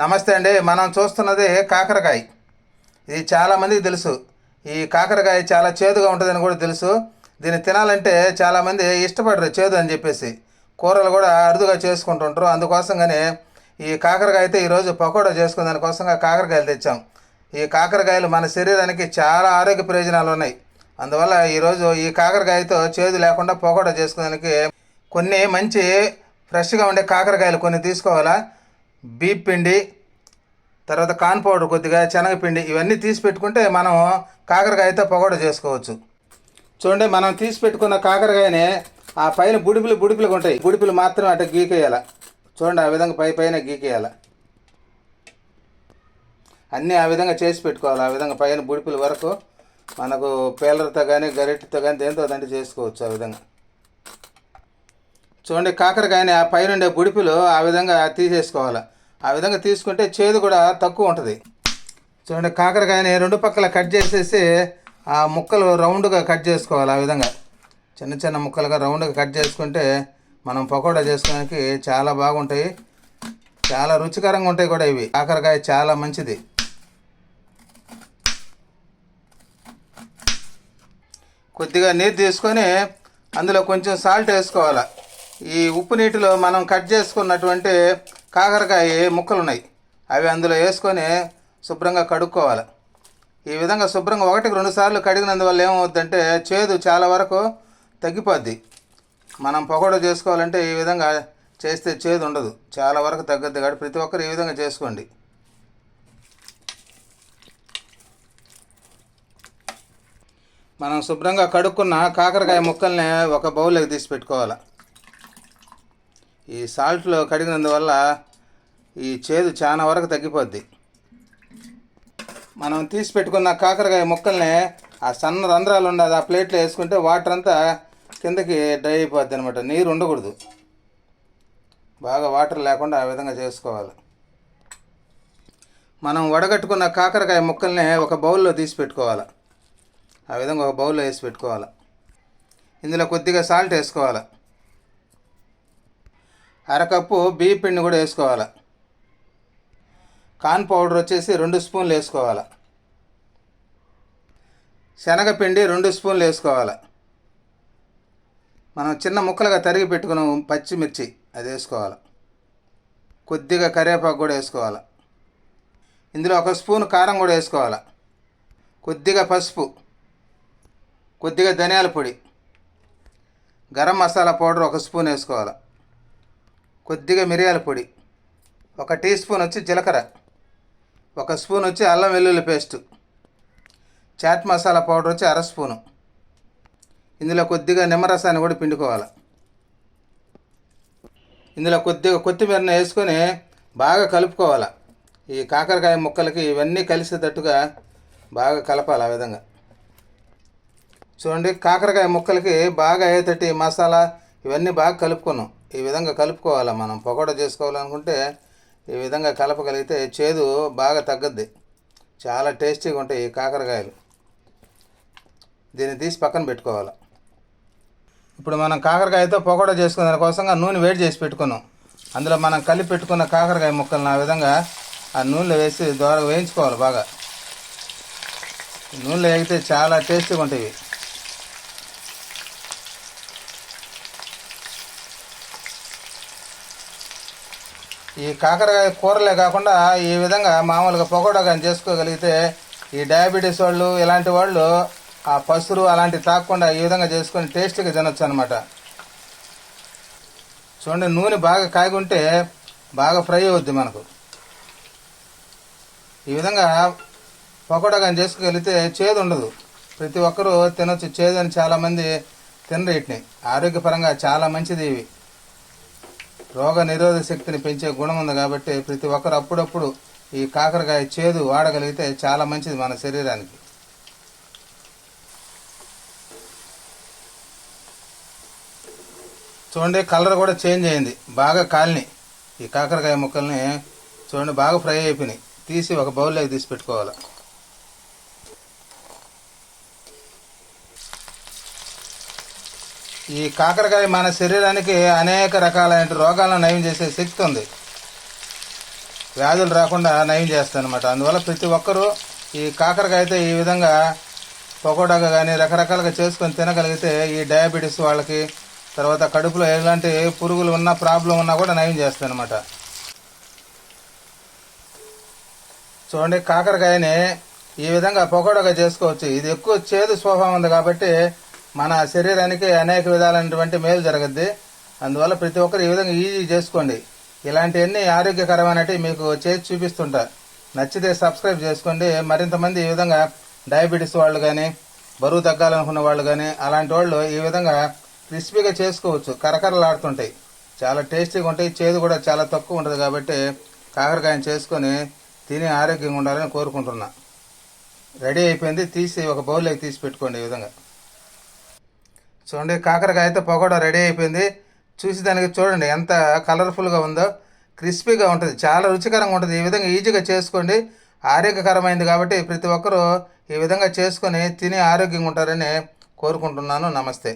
నమస్తే అండి. మనం చూస్తున్నది కాకరకాయ. ఇది చాలామందికి తెలుసు. ఈ కాకరకాయ చాలా చేదుగా ఉంటుందని కూడా తెలుసు. దీన్ని తినాలంటే చాలామంది ఇష్టపడరు చేదు అని చెప్పేసి. కూరలు కూడా అరుదుగా చేసుకుంటుంటారు. అందుకోసంగానే ఈ కాకరకాయ అయితే ఈరోజు పకోడా చేసుకునే దానికోసంగా కాకరకాయలు తెచ్చాం. ఈ కాకరకాయలు మన శరీరానికి చాలా ఆరోగ్య ప్రయోజనాలు ఉన్నాయి. అందువల్ల ఈరోజు ఈ కాకరకాయతో చేదు లేకుండా పకోడా చేసుకోవడానికి కొన్ని మంచి ఫ్రెష్గా ఉండే కాకరకాయలు కొన్ని తీసుకోవాలా. బీప్ పిండి తర్వాత కార్న్ పౌడర్ కొద్దిగా శనగపిండి ఇవన్నీ తీసి పెట్టుకుంటే మనం కాకరకాయతో పకోడా చేసుకోవచ్చు. చూడండి మనం తీసి పెట్టుకున్న కాకరకాయని ఆ పైన బుడిపిలు బుడిపిలుగా ఉంటాయి. బుడిపిలు మాత్రం అటు గీకేయాల. చూడండి ఆ విధంగా పై పైన గీకేయాల. అన్నీ ఆ విధంగా చేసి పెట్టుకోవాలి. ఆ విధంగా పైన బుడిపిల వరకు మనకు పేలర్తో కానీ గరిటెతో కానీ దేంతో దండి చేసుకోవచ్చు ఆ విధంగా. చూడండి కాకరకాయని ఆ పైనుండే బుడిపిలు ఆ విధంగా తీసేసుకోవాలి. ఆ విధంగా తీసుకుంటే చేదు కూడా తక్కువ ఉంటుంది. చూడండి కాకరకాయని రెండు పక్కల కట్ చేసేసి ఆ ముక్కలు రౌండ్గా కట్ చేసుకోవాలి ఆ విధంగా. చిన్న చిన్న ముక్కలుగా రౌండ్గా కట్ చేసుకుంటే మనం పకోడా చేసుకోవడానికి చాలా బాగుంటాయి. చాలా రుచికరంగా ఉంటాయి కూడా ఇవి. కాకరకాయ చాలా మంచిది. కొద్దిగా నీరు తీసుకొని అందులో కొంచెం సాల్ట్ వేసుకోవాలి? ఈ ఉప్పు నీటిలో మనం కట్ చేసుకున్నటువంటి కాకరకాయ ముక్కలు ఉన్నాయి అవి అందులో వేసుకొని శుభ్రంగా కడుక్కోవాలి. ఈ విధంగా శుభ్రంగా ఒకటికి రెండు సార్లు కడిగినందువల్ల ఏమవుద్దంటే చేదు చాలా వరకు తగ్గిపోద్ది. మనం పకోడా చేసుకోవాలంటే ఈ విధంగా చేస్తే చేదు ఉండదు. చాలా వరకు తగ్గద్ది కాబట్టి ప్రతి ఒక్కరు ఈ విధంగా చేసుకోండి. మనం శుభ్రంగా కడుక్కున్న కాకరకాయ ముక్కల్ని ఒక బౌల్లోకి తీసి పెట్టుకోవాలి. ఈ సాల్ట్లో కడిగినందువల్ల ఈ చేదు చాలా వరకు తగ్గిపోద్ది. మనం తీసి పెట్టుకున్న కాకరకాయ ముక్కల్ని ఆ సన్న రంధ్రాలు ఉండదు ఆ ప్లేట్లో వేసుకుంటే వాటర్ అంతా కిందకి డ్రై అయిపోద్ది అనమాట నీరు ఉండకూడదు. బాగా వాటర్ లేకుండా ఆ విధంగా చేసుకోవాలి. మనం వడగట్టుకున్న కాకరకాయ ముక్కల్ని ఒక బౌల్లో తీసి పెట్టుకోవాలి. ఆ విధంగా ఒక బౌల్లో వేసి పెట్టుకోవాలి. ఇందులో కొద్దిగా సాల్ట్ వేసుకోవాలి. అరకప్పు బియ్య పిండి కూడా వేసుకోవాలి. కార్న్ పౌడర్ వచ్చేసి రెండు స్పూన్లు వేసుకోవాలి. శనగపిండి రెండు స్పూన్లు వేసుకోవాలి. మనం చిన్న ముక్కలుగా తరిగి పెట్టుకున్న పచ్చిమిర్చి అది వేసుకోవాలి. కొద్దిగా కరివేపాకు కూడా వేసుకోవాలి. ఇందులో ఒక స్పూన్ కారం కూడా వేసుకోవాలి. కొద్దిగా పసుపు కొద్దిగా ధనియాల పొడి గరం మసాలా పౌడర్ ఒక స్పూన్ వేసుకోవాలి. కొద్దిగా మిరియాల పొడి. ఒక టీ స్పూన్ వచ్చి జీలకర్ర. ఒక స్పూన్ వచ్చి అల్లం వెల్లుల్లి పేస్టు. చాట్ మసాలా పౌడర్ వచ్చి అర స్పూను. ఇందులో కొద్దిగా నిమ్మరసాన్ని కూడా పిండుకోవాలి. ఇందులో కొద్దిగా కొత్తిమీరని వేసుకొని బాగా కలుపుకోవాలి. ఈ కాకరకాయ ముక్కలకి ఇవన్నీ కలిసేటట్టుగా బాగా కలపాలి ఆ విధంగా. చూడండి కాకరకాయ ముక్కలకి బాగా అయ్యేటట్టు ఈ మసాలా ఇవన్నీ బాగా కలుపుకున్నాం. ఈ విధంగా కలుపుకోవాలి మనం? పకోడా చేసుకోవాలనుకుంటే ఈ విధంగా కలపగలిగితే చేదు బాగా తగ్గద్ది. చాలా టేస్టీగా ఉంటాయి ఈ కాకరకాయలు. దీన్ని తీసి పక్కన పెట్టుకోవాలి. ఇప్పుడు మనం కాకరకాయతో పకోడా చేసుకునే దానికోసంగా నూనె వేడి చేసి పెట్టుకున్నాం. అందులో మనం కలిపి పెట్టుకున్న కాకరకాయ ముక్కలను ఆ విధంగా ఆ నూనెలో వేసి ద్వారా వేయించుకోవాలి బాగా. నూనెలో వేగితే చాలా టేస్టీగా ఉంటాయి ఈ కాకరకాయ కూరలే కాకుండా ఈ విధంగా మామూలుగా పకోడా కానీ చేసుకోగలిగితే ఈ డయాబెటీస్ వాళ్ళు ఇలాంటి వాళ్ళు ఆ పసురు అలాంటివి తాగకుండా ఈ విధంగా చేసుకొని టేస్ట్గా తినొచ్చు అనమాట చూడండి నూనె బాగా కాగుంటే బాగా ఫ్రై అవుద్ది మనకు. ఈ విధంగా పకోడా కానీ చేసుకోగలిగితే చేదు ఉండదు. ప్రతి ఒక్కరూ తినొచ్చు. చేదు అని చాలామంది తినరు వీటిని. ఆరోగ్యపరంగా చాలా మంచిది ఇవి. రోగ నిరోధక శక్తిని పెంచే గుణం ఉంది కాబట్టి ప్రతి ఒక్కరు అప్పుడప్పుడు ఈ కాకరకాయ చేదు వాడగలిగితే చాలా మంచిది మన శరీరానికి. చూడండి కలర్ కూడా చేంజ్ అయింది. బాగా కాలిని ఈ కాకరకాయ ముక్కల్ని చూడండి బాగా ఫ్రై అయిపోయినాయి. తీసి ఒక బౌల్లోకి తీసి పెట్టుకోవాలి? ఈ కాకరకాయ మన శరీరానికి అనేక రకాలైన రోగాలను నయం చేసే శక్తి ఉంది. వ్యాధులు రాకుండా నయం చేస్తాయి అనమాట అందువల్ల ప్రతి ఒక్కరూ ఈ కాకరకాయ అయితే ఈ విధంగా పకోడాగా కానీ రకరకాలుగా చేసుకొని తినగలిగితే ఈ డయాబెటీస్ వాళ్ళకి తర్వాత కడుపులో ఎలాంటి పురుగులు ఉన్నా ప్రాబ్లం ఉన్నా కూడా నయం చేస్తాయి అనమాట చూడండి కాకరకాయని ఈ విధంగా పకోడాగా చేసుకోవచ్చు. ఇది ఎక్కువ చేదు స్వభావం ఉంది కాబట్టి మన శరీరానికి అనేక విధాలైనటువంటి మేలు జరగద్ది. అందువల్ల ప్రతి ఒక్కరు ఈ విధంగా ఈజీ చేసుకోండి. ఇలాంటివన్నీ ఆరోగ్యకరమైనవి మీకు చేసి చూపిస్తుంటా. నచ్చితే సబ్స్క్రైబ్ చేసుకోండి. మరింత మంది ఈ విధంగా డయాబెటీస్ వాళ్ళు కానీ బరువు తగ్గాలనుకున్న వాళ్ళు కానీ అలాంటి వాళ్ళు ఈ విధంగా క్రిస్పీగా చేసుకోవచ్చు. కరకరలాడుతుంటాయి. చాలా టేస్టీగా ఉంటాయి. చేదు కూడా చాలా తక్కువ ఉంటుంది కాబట్టి కాకరకాయని చేసుకొని తిని ఆరోగ్యంగా ఉండాలని కోరుకుంటున్నా. రెడీ అయిపోయింది. తీసి ఒక బౌల్లోకి తీసి పెట్టుకోండి ఈ విధంగా. చూడండి కాకరకాయ అయితే పకోడా రెడీ అయిపోయింది. చూసి దానికి చూడండి ఎంత కలర్ఫుల్గా ఉందో. క్రిస్పీగా ఉంటుంది చాలా రుచికరంగా ఉంటుంది. ఈ విధంగా ఈజీగా చేసుకోండి. ఆరోగ్యకరమైంది కాబట్టి ప్రతి ఒక్కరూ ఈ విధంగా చేసుకొని తిని ఆరోగ్యంగా ఉంటారని కోరుకుంటున్నాను. నమస్తే.